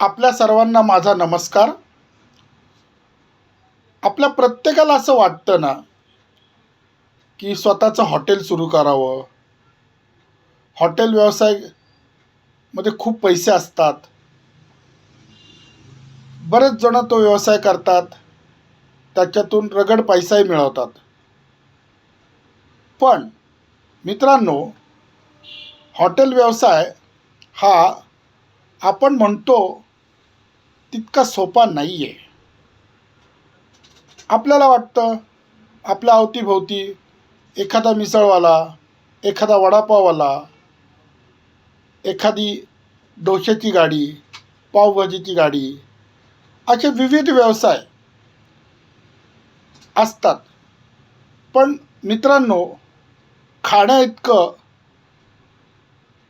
आपल्या सर्वांना माझा नमस्कार. आपल्या प्रत्येकाला असं वाटतं ना की स्वतःचं हॉटेल सुरू करावं. हॉटेल व्यवसायमध्ये खूप पैसे असतात. बरेच जण तो व्यवसाय करतात. त्याच्यातून रगड पैसाही मिळवतात. पण मित्रांनो हॉटेल व्यवसाय हा आपण म्हणतो तितका सोपा नाही आहे आपल्याला वाटतं आपल्या अवतीभोवती एखादा मिसळवाला एखादा वडापाववाला एखादी डोश्याची गाडी पावभाजीची गाडी असे विविध व्यवसाय असतात. पण मित्रांनो खाण्याइतकं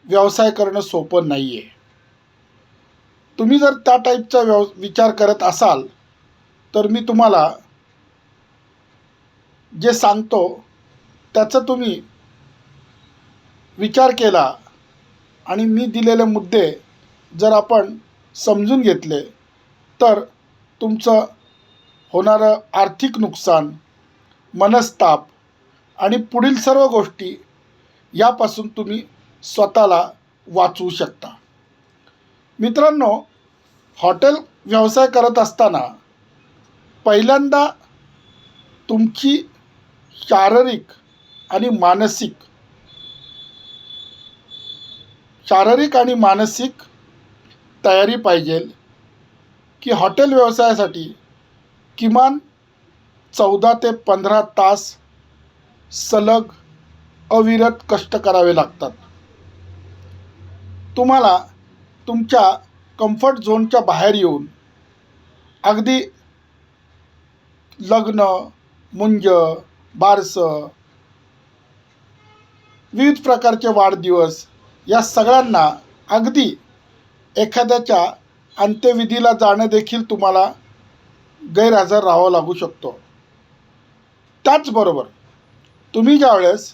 व्यवसाय करणं सोपं नाही आहे तुम्ही जर त्या टाईपचा व्यव विचार करत असाल तर मी तुम्हाला जे सांगतो त्याचा तुम्ही विचार केला आणि मी दिलेले मुद्दे जर आपण समजून घेतले तर तुमचं होणारं आर्थिक नुकसान मनस्ताप आणि पुढील सर्व गोष्टी यापासून तुम्ही स्वतःला वाचवू शकता. मित्रांनो हॉटेल व्यवसाय करत असताना पहिल्यांदा तुमची शारीरिक आणि मानसिक शारीरिक आणि मानसिक तयारी पाहिजे की हॉटेल व्यवसायासाठी किमान चौदा ते पंधरा तास सलग अविरत कष्ट करावे लागतात. तुम्हाला तुमच्या कम्फर्ट झोनच्या बाहेर येऊन अगदी लग्न मुंज बारसं विविध प्रकारचे वाढदिवस या सगळ्यांना अगदी एखाद्याच्या अंत्यविधीला जाणं देखील तुम्हाला गैरहजर राहावं लागू शकतो. त्याचबरोबर तुम्ही ज्यावेळेस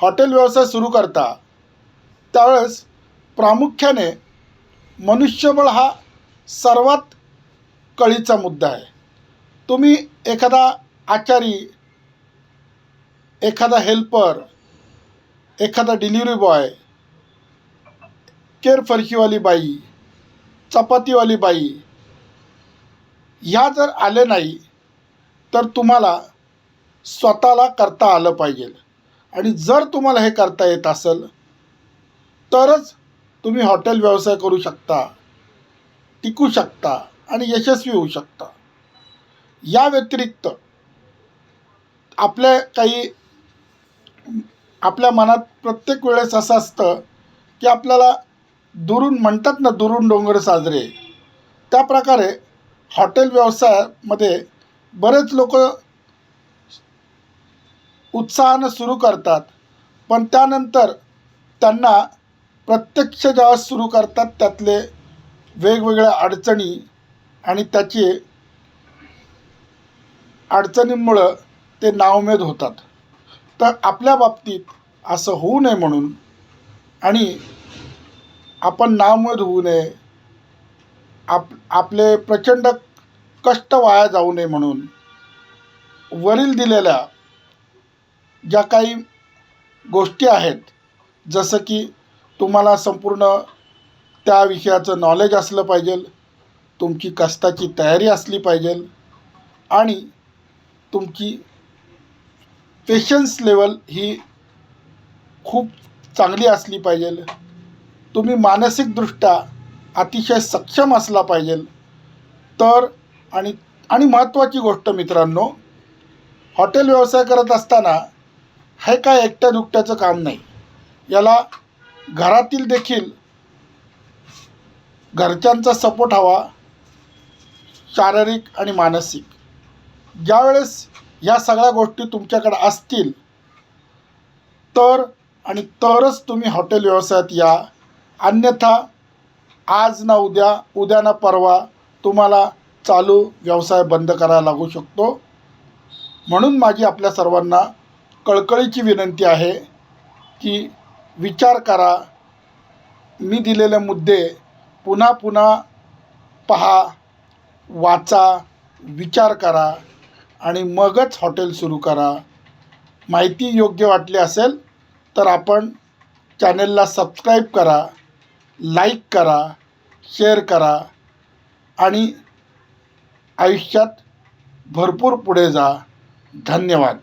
हॉटेल व्यवसाय सुरू करता त्यावेळेस प्रामुख्याने मनुष्यबळ हा सर्वात कळीचा मुद्दा आहे. तुम्ही एखादा आचारी एखादा हेल्पर एखादा डिलिव्हरी बॉय केर फरशीवाली बाई चपातीवाली बाई ह्या जर आले नाही तर तुम्हाला स्वतःला करता आलं पाहिजे. आणि जर तुम्हाला हे करता येत असेल तरच तुम्ही हॉटेल व्यवसाय करू शकता टिकू शकता आणि यशस्वी होऊ शकता. या व्यतिरिक्त आपल्या काही आपल्या मनात प्रत्येक वेळेस असं असतं की आपल्याला दुरून म्हणतात ना दुरून डोंगर साजरे. त्या प्रकारे हॉटेल व्यवसायामध्ये बरेच लोक उत्साहानं सुरू करतात. पण त्यानंतर त्यांना प्रत्यक्ष जेव्हा सुरू करतात त्यातले वेगवेगळ्या अडचणी आणि त्याचे अडचणींमुळं ते नावमेद होतात. तर आपल्या बाबतीत असं होऊ नये म्हणून आणि आपण नावमेद होऊ नये आप आपले प्रचंड कष्ट वाया जाऊ नये म्हणून वरील दिलेल्या ज्या काही गोष्टी आहेत जसं की तुम्हाला संपूर्ण त्या विषयाचं नॉलेज असलं पाहिजे तुमची कष्टाची तयारी असली पाहिजे आणि तुमची पेशन्स लेवल ही खूप चांगली असली पाहिजे. तुम्ही मानसिकदृष्ट्या अतिशय सक्षम असला पाहिजे. तर आणि आणि महत्त्वाची गोष्ट मित्रांनो हॉटेल व्यवसाय करत असताना हे काय एकट्या दुकट्याचं काम नाही. याला घरातील देखील घरच्यांचा सपोर्ट हवा शारीरिक आणि मानसिक. ज्यावेळेस या सगळ्या गोष्टी तुमच्याकडे असतील तर आणि तरच तुम्ही हॉटेल व्यवसायात या. अन्यथा आज ना उद्या उद्या ना परवा तुम्हाला चालू व्यवसाय बंद करायला लागू शकतो. म्हणून माझी आपल्या सर्वांना कळकळीची विनंती आहे की विचार करा. मी दिलेले मुद्दे पुन्हा पुन्हा पहा वाचा विचार करा आणि मगच हॉटेल सुरू करा. माहिती योग्य वाटली असेल तर आपण चॅनेलला सबस्क्राईब करा लाईक करा शेअर करा आणि आयुष्यात भरपूर पुढे जा. धन्यवाद.